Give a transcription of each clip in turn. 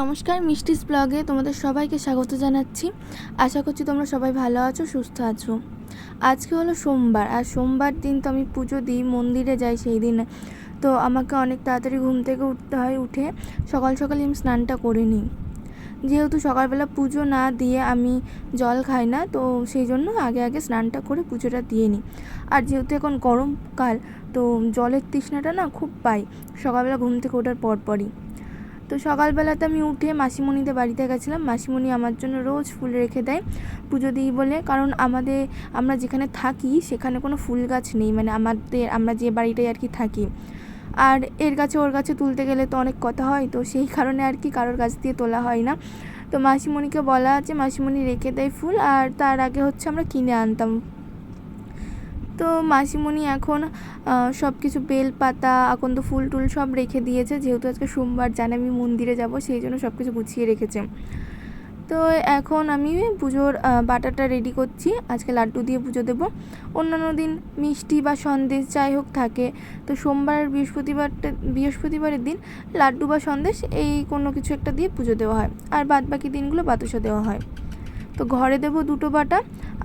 নমস্কার, মিষ্টিস ব্লগে তোমাদের সবাইকে স্বাগত জানাচ্ছি। আশা করছি তোমরা সবাই ভালো আছো, সুস্থ আছো। আজকে হলো সোমবার, আর সোমবার দিন তো আমি পুজো দিই, মন্দিরে যাই সেই দিন। তো আমাকে অনেক তাড়াতাড়ি ঘুম থেকে উঠতে হয়, উঠে সকাল সকাল আমি স্নানটা করে নিই। যেহেতু সকালবেলা পুজো না দিয়ে আমি জল খাই না, তো সেই জন্য আগে আগে স্নানটা করে পুজোটা দিয়ে নিই। আর যেহেতু এখন গরমকাল, তো জলের তৃষ্ণাটা না খুব পাই, সকালবেলা ঘুম থেকে ওঠার পরপরই। তো সকালবেলাতে আমি উঠে মাসিমণিদের বাড়িতে গেছিলাম। মাসিমণি আমার জন্য রোজ ফুল রেখে দেয়, পুজো দিই বলে। কারণ আমাদের, আমরা যেখানে থাকি, সেখানে কোনো ফুল গাছ নেই। মানে আমাদের, আমরা যে বাড়িটায় আর কি থাকি। আর এর গাছে ওর গাছে তুলতে গেলে তো অনেক কথা হয়, তো সেই কারণে আর কি কারোর গাছ দিয়ে তোলা হয় না। তো মাসিমণিকে বলা আছে, মাসিমণি রেখে দেয় ফুল, আর তার আগে হচ্ছে আমরা কিনে আনতাম। তো মাসিমণি এখন সব কিছু বেলপাতা, আকন্দ ফুল টুল সব রেখে দিয়েছে। যেহেতু আজকে সোমবার, জানে আমি মন্দিরে যাব, সেই জন্য সব কিছু গুছিয়ে রেখেছে। তো এখন আমি পুজোর বাটাটা রেডি করছি। আজকে লাড্ডু দিয়ে পুজো দেবো। অন্যান্য দিন মিষ্টি বা সন্দেশ যাই হোক থাকে। তো সোমবার বৃহস্পতিবারটা, বৃহস্পতিবারের দিন লাড্ডু বা সন্দেশ, এই কোনো কিছু একটা দিয়ে পুজো দেওয়া হয়। আর বাদ বাকি দিনগুলো বাতাসা দেওয়া হয়। তো ঘরে দেবো দুটো বাটা।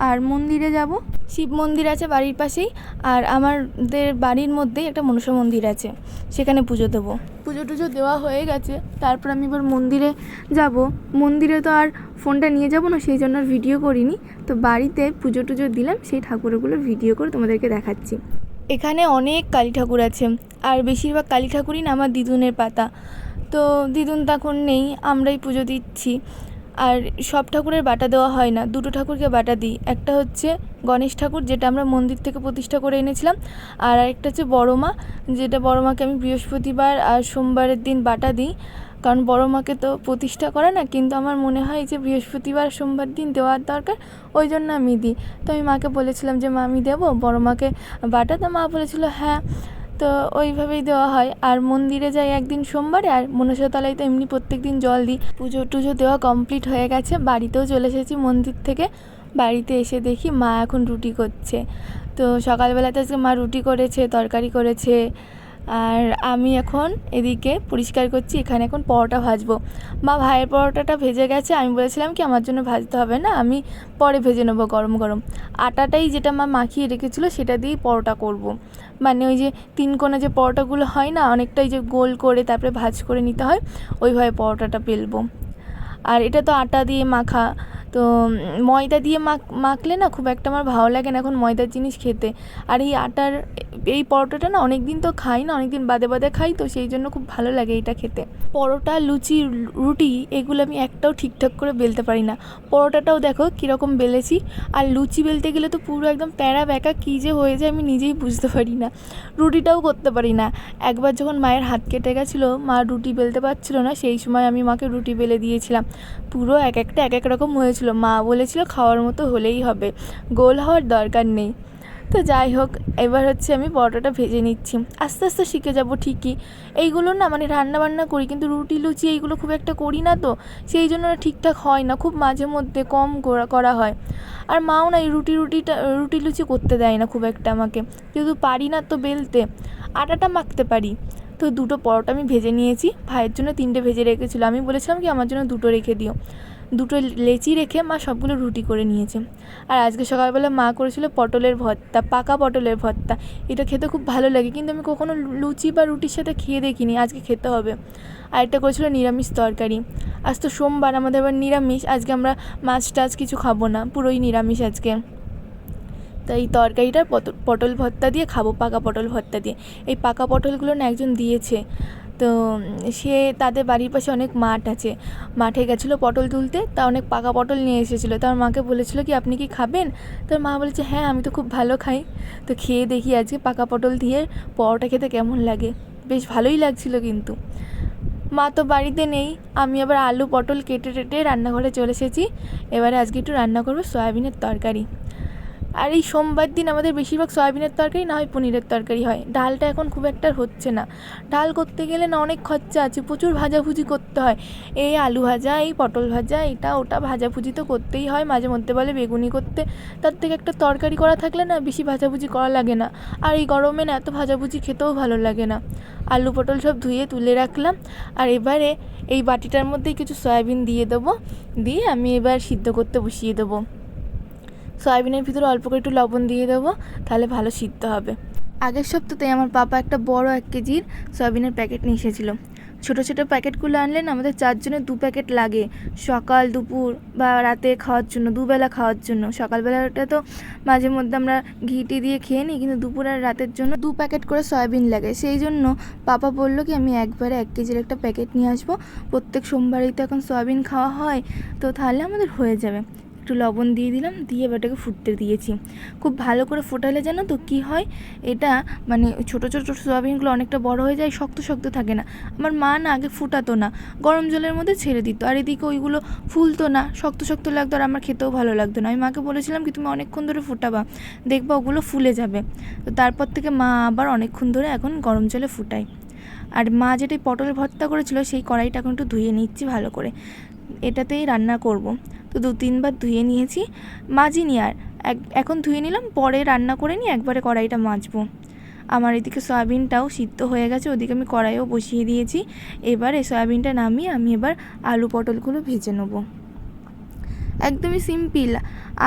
আর মন্দিরে যাব। শিব মন্দির আছে বাড়ির পাশেই, আর আমাদের বাড়ির মধ্যেই একটা মনসা মন্দির আছে, সেখানে পুজো দেবো। পুজো টুজো দেওয়া হয়ে গেছে, তারপর আমি এবার মন্দিরে যাব। মন্দিরে তো আর ফোনটা নিয়ে যাব না, সেই জন্য আর ভিডিও করিনি। তো বাড়িতে পুজো টুজো দিলাম, সেই ঠাকুরগুলো ভিডিও করে তোমাদেরকে দেখাচ্ছি। এখানে অনেক কালী ঠাকুর আছে, আর বেশিরভাগ কালী ঠাকুরই না, আমার দিদুনের পাতা। তো দিদুন তখন নেই, আমরাই পুজো দিচ্ছি। আর সব ঠাকুরের বাটা দেওয়া হয় না। দুটো ঠাকুরকে বাটা দিই। একটা হচ্ছে গণেশ ঠাকুর, যেটা আমরা মন্দির থেকে প্রতিষ্ঠা করে এনেছিলাম। আর আরেকটা হচ্ছে বড় মা যেটা বড় মাকে আমি বৃহস্পতিবার আর সোমবারের দিন বাটা দিই। কারণ বড় মাকে তো প্রতিষ্ঠা করে না, কিন্তু আমার মনে হয় যে বৃহস্পতিবার সোমবার দিন দেওয়ার দরকার, ওই জন্য আমি দিই। তো আমি মাকে বলেছিলাম যে, মা, আমি দেবো? বড় মাকে বাটা, তো মা বলেছিল হ্যাঁ। তো ওইভাবেই দেওয়া হয়। আর মন্দিরে যাই একদিন সোমবারে, আর মনসাতলায় তো এমনি প্রত্যেক দিন জল দিই। পুজো টুজো দেওয়া কমপ্লিট হয়ে গেছে, বাড়িতেও চলে এসেছি মন্দির থেকে। বাড়িতে এসে দেখি মা এখন রুটি করছে। তো সকালবেলাতে আজকে মা রুটি করেছে, তরকারি করেছে আর আমি এখন এদিকে পরিষ্কার করছি, এখানে এখন পরোটা ভাজবো। মা ভাইয়ের পরোটাটা ভেজে গেছে, আমি বলেছিলাম কি আমার জন্য ভাজতে হবে না, আমি পরে ভেজে নেব গরম গরম। আটাটাই যেটা মা মাখিয়ে রেখেছিলো সেটা দিয়েই পরোটা করব। মানে ওই যে তিন কোনা যে পরোটাগুলো হয় না, অনেকটাই যে গোল করে তারপরে ভাজ করে নিতে হয়, ওইভাবে পরোটাটা বেলবো। আর এটা তো আটা দিয়ে মাখা তো ময়দা দিয়ে মাখ, মাখলে না খুব একটা আমার ভালো লাগে না এখন ময়দার জিনিস খেতে। আর এই আটার, এই পরোটাটা না অনেক দিন তো খাই না অনেক দিন বাদে বাদে খাই, তো সেই জন্য খুব ভালো লাগে এটা খেতে। পরোটা, লুচি, রুটি এগুলো আমি একটাও ঠিকঠাক করে বেলতে পারি না। পরোটাটাও দেখো কীরকম বেলেছি, আর লুচি বেলতে গেলে তো পুরো একদম প্যারা ব্যাকা কী যে হয়ে যায় আমি নিজেই বুঝতে পারি না। রুটিটাও করতে পারি না। একবার যখন মায়ের হাত কেটে গেছিল, মা রুটি বেলতে পারছিলো না, সেই সময় আমি মাকে রুটি বেলে দিয়েছিলাম। পুরো এক একটা, এক এক রকম হয়েছিল মা বলেছিল খাওয়ার মতো হলেই হবে, গোল হওয়ার দরকার নেই। তো যাই হোক, এবার হচ্ছে আমি পরোটাটা ভেজে নিচ্ছি। আস্তে আস্তে শিখে যাব ঠিকই। এইগুলো না মানে রান্না বান্না করি, কিন্তু রুটি, লুচি এইগুলো খুব একটা করি না তো, সেই জন্য ঠিকঠাক হয় না, খুব মাঝে মধ্যে কম করা হয়। আর মাও না এই রুটি, রুটিটা, রুটি, লুচি করতে দেয় না খুব একটা আমাকে। যেহেতু পারি না তো বেলতে, আটাটা মাখতে পারি। তো দুটো পরোটা আমি ভেজে নিয়েছি, ভাইয়ের জন্য তিনটে ভেজে রেখেছিলো। আমি বলেছিলাম কি, আমার জন্য দুটো রেখে দিও। দুটো লেচি রেখে মা সবগুলো রুটি করে নিয়েছে। আর আজকে সকালবেলা মা করেছিল পটলের ভর্তা, পাকা পটলের ভর্তা। এটা খেতে খুব ভালো লাগে, কিন্তু আমি কখনো লুচি বা রুটির সাথে খেয়ে দেখিনি, আজকে খেতে হবে। আর একটা করেছিল নিরামিষ তরকারি। আজ তো সোমবার, আমাদের আবার নিরামিষ, আজকে আমরা মাছ টাছ কিছু খাব না, পুরোই নিরামিষ আজকে। তো এই তরকারিটা পটল ভর্তা দিয়ে খাব, পাকা পটল ভর্তা দিয়ে। এই পাকা পটলগুলো না একজন দিয়েছে। তো সে তাদের বাড়ির পাশে অনেক মাঠ আছে। মাঠে গেছিল পটল তুলতে, তা অনেক পাকা পটল নিয়ে এসেছিল। তার মাকে বলেছিলো কি, আপনি কি খাবেন? তার মা বলেছে হ্যাঁ আমি তো খুব ভালো খাই। তো খেয়ে দেখি আজকে পাকা পটল দিয়ে পরোটা খেতে কেমন লাগে। বেশ ভালোই লাগছিল কিন্তু। মা তো বাড়িতে নেই, আমি আবার আলু পটল কেটে টেটে রান্নাঘরে চলে এসেছি। এবারে আজকে একটু রান্না করব, সয়াবিনের তরকারি। আর এই সোমবার দিন আমাদের বেশিরভাগ সয়াবিনের তরকারি না হয় পনিরের তরকারি হয়। ডালটা এখন খুব একটা হচ্ছে না। ডাল করতে গেলে না অনেক খরচা আছে, প্রচুর ভাজাভুজি করতে হয়। এই আলু ভাজা, এই পটল ভাজা, এটা ওটা ভাজাভুজি তো করতেই হয়, মাঝে মধ্যে বলে বেগুনি করতে। তার থেকে একটা তরকারি করা থাকলে না বেশি ভাজাভুজি করা লাগে না। আর এই গরমে না এত ভাজাভুজি খেতেও ভালো লাগে না। আলু পটল সব ধুয়ে তুলে রাখলাম। আর এবারে এই বাটিটার মধ্যেই কিছু সয়াবিন দিয়ে দেবো। দিয়ে আমি এবার সিদ্ধ করতে বসিয়ে দেবো। সয়াবিনের ভিতরে অল্প করে একটু লবণ দিয়ে দেবো, তাহলে ভালো সিদ্ধ হবে। আগের সপ্তাহতে আমার পাপা একটা বড় এক কেজির সয়াবিনের প্যাকেট নিয়ে এসেছিল। ছোটো ছোটো প্যাকেটগুলো আনলেন আমাদের চারজনের দু প্যাকেট লাগে। সকাল, দুপুর বা রাতে খাওয়ার জন্য, দুবেলা খাওয়ার জন্য। সকালবেলাটা তো মাঝে মধ্যে আমরা ঘিটি দিয়ে খেয়ে নিই, কিন্তু দুপুর আর রাতের জন্য দু প্যাকেট করে সয়াবিন লাগে। সেই জন্য পাপা বলল কি, আমি একবারে এক কেজির একটা প্যাকেট নিয়ে আসব। প্রত্যেক সোমবারেই তো এখন সয়াবিন খাওয়া হয়, তো তাহলে আমাদের হয়ে যাবে। একটু লবণ দিয়ে দিলাম, দিয়ে এবারটাকে ফুটতে দিয়েছি। খুব ভালো করে ফোটালে জানো তো কী হয়? এটা মানে ছোটো ছোটো সোয়াবিনগুলো অনেকটা বড় হয়ে যায়, শক্ত শক্ত থাকে না। আমার মা না আগে ফুটাতো না, গরম জলের মধ্যে ছেড়ে দিত। আর এদিকে ওইগুলো ফুলতো না, শক্ত শক্ত লাগতো আর আমার খেতেও ভালো লাগতো না। আমি মাকে বলেছিলাম কি, তুমি অনেকক্ষণ ধরে ফোটাবা, দেখবা ওগুলো ফুলে যাবে। তো তারপর থেকে মা আবার অনেকক্ষণ ধরে এখন গরম জলে ফুটায়। আর মা যেটাই পটল ভর্তা করেছিল, সেই কড়াইটা এখন একটু ধুয়ে নিচ্ছি ভালো করে। এটাতেই রান্না করব। তো দু তিনবার ধুয়ে নিয়েছি মাজিনি আর। এখন ধুয়ে নিলাম, পরে রান্না করে নিয়ে একবারে কড়াইটা মাজবো। আমার এদিকে সয়াবিনটাও সিদ্ধ হয়ে গেছে, ওদিকে আমি কড়াইও বসিয়ে দিয়েছি। এবার এই সয়াবিনটা নামিয়ে আমি এবার আলু পটলগুলো ভেজে নেব। একদমই সিম্পল।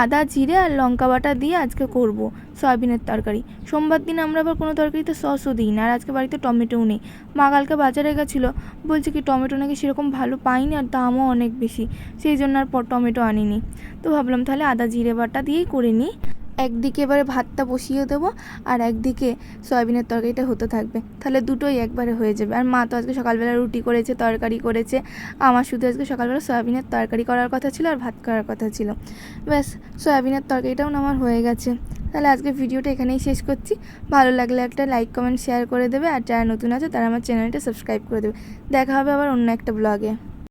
আদা, জিরে আর লঙ্কা বাটা দিয়ে আজকে করব সয়াবিনের তরকারি। সোমবার দিন আমরা আবার কোনো তরকারিতে সসও দিই না আর আজকে বাড়িতে টমেটোও নেই। মা কালকে বাজারে গেছিল, বলছে কি টমেটো নাকি সেরকম ভালো পাইনি আর দামও অনেক বেশি। সেই জন্য আর পর টমেটো আনিনি। তো ভাবলাম তাহলে আদা, জিরে বাটা দিয়েই করে নিই। একদিকে এবারে ভাতটা বসিয়ে দেবো আর একদিকে সয়াবিনের তরকারিটা হতে থাকবে। তাহলে দুটোই একবারে হয়ে যাবে। আর মা তো আজকে সকালবেলা রুটি করেছে, তরকারি করেছে। আমার শুধু আজকে সকালবেলা সয়াবিনের তরকারি করার কথা ছিল আর ভাত করার কথা ছিল। ব্যাস, সয়াবিনের তরকারিটাও আমার হয়ে গেছে। তাহলে আজকে ভিডিওটা এখানেই শেষ করছি। ভালো লাগলে একটা লাইক কমেন্ট শেয়ার করে দেবে। আর যারা নতুন আছে তারা আমার চ্যানেলটা সাবস্ক্রাইব করে দেবে। দেখা হবে আবার অন্য একটা ব্লগে